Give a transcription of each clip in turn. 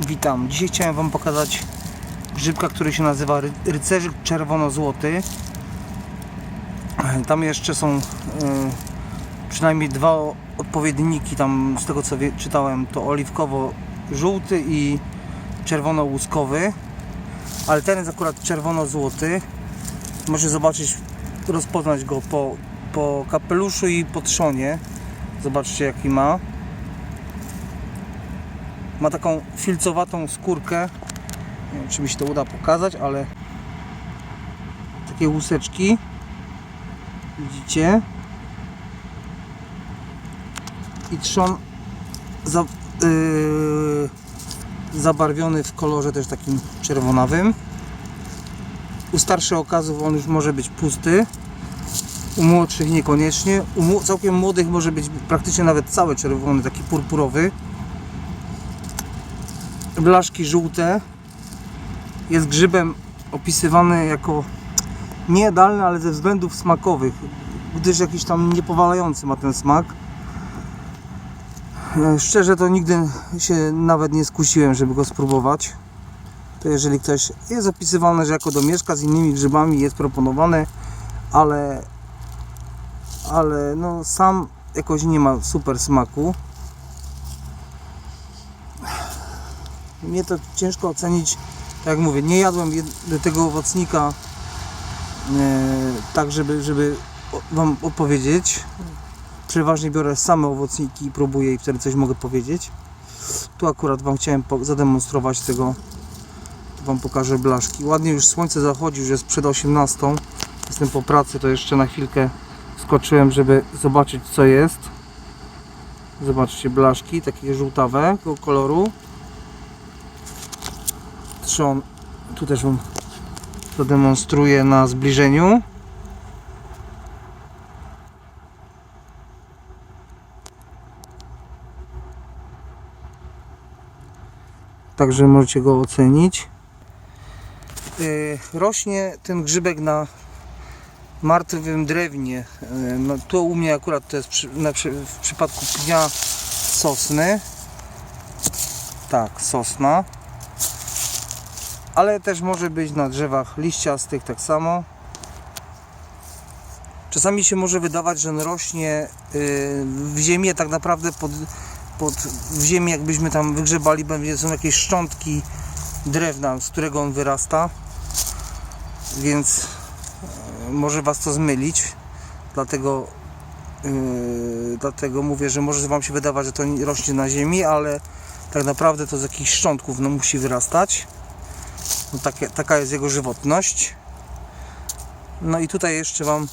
Witam. Dzisiaj chciałem Wam pokazać grzybka, który się nazywa ry- rycerzyk czerwono-złoty. Tam jeszcze są e, przynajmniej dwa odpowiedniki, tam z tego co czytałem to oliwkowo-żółty i czerwono-łuskowy. Ale ten jest akurat czerwono-złoty. Możecie zobaczyć, rozpoznać go po, po kapeluszu i po trzonie. Zobaczcie jaki ma. Ma taką filcowatą skórkę. Nie wiem, czy mi się to uda pokazać, ale takie łuseczki. Widzicie? I trzon za, yy, zabarwiony w kolorze też takim czerwonawym. U starszych okazów on już może być pusty. U młodszych niekoniecznie. U całkiem młodych może być praktycznie nawet cały czerwony, taki purpurowy blaszki żółte. Jest grzybem opisywany jako niejadalny, ale ze względów smakowych, gdyż jakiś tam niepowalający ma ten smak. E, Szczerze to nigdy się nawet nie skusiłem, żeby go spróbować. To jeżeli ktoś jest opisywany, że jako domieszka z innymi grzybami jest proponowany, ale ale no sam jakoś nie ma super smaku. Mnie to ciężko ocenić. Tak jak mówię, nie jadłem tego owocnika e, tak, żeby, żeby Wam odpowiedzieć. Przeważnie biorę same owocniki i próbuję i wtedy coś mogę powiedzieć. Tu akurat Wam chciałem zademonstrować tego. Tu Wam pokażę blaszki. Ładnie już słońce zachodzi, już jest przed 18. Jestem po pracy, to jeszcze na chwilkę skoczyłem, żeby zobaczyć co jest. Zobaczcie blaszki, takie żółtawego koloru trzon tu też Wam zademonstruję na zbliżeniu. Także możecie go ocenić. Yy, rośnie ten grzybek na martwym drewnie. Yy, no, u mnie akurat to jest przy, na, w przypadku pnia sosny. Tak, sosna ale też może być na drzewach liściastych tak samo. Czasami się może wydawać, że on rośnie yy, w ziemię tak naprawdę pod, pod w ziemi jakbyśmy tam wygrzebali, będzie są jakieś szczątki drewna, z którego on wyrasta. Więc yy, może Was to zmylić. Dlatego yy, dlatego mówię, że może Wam się wydawać, że to nie rośnie na ziemi, ale tak naprawdę to z jakichś szczątków no, musi wyrastać. No takie, taka jest jego żywotność. No i tutaj jeszcze Wam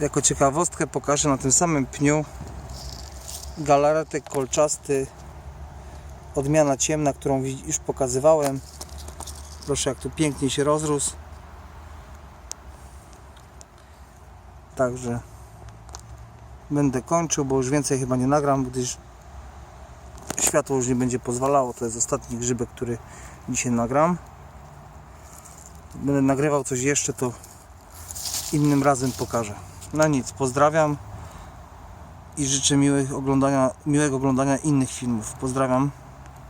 jako ciekawostkę pokażę na tym samym pniu galaretek kolczasty odmiana ciemna, którą już pokazywałem. Proszę jak tu pięknie się rozrósł. Także będę kończył, bo już więcej chyba nie nagram, gdyż światło już nie będzie pozwalało. To jest ostatni grzybek, który dzisiaj nagram. Będę nagrywał coś jeszcze, to innym razem pokażę. Na nic, pozdrawiam i życzę miłych oglądania, miłego oglądania innych filmów. Pozdrawiam.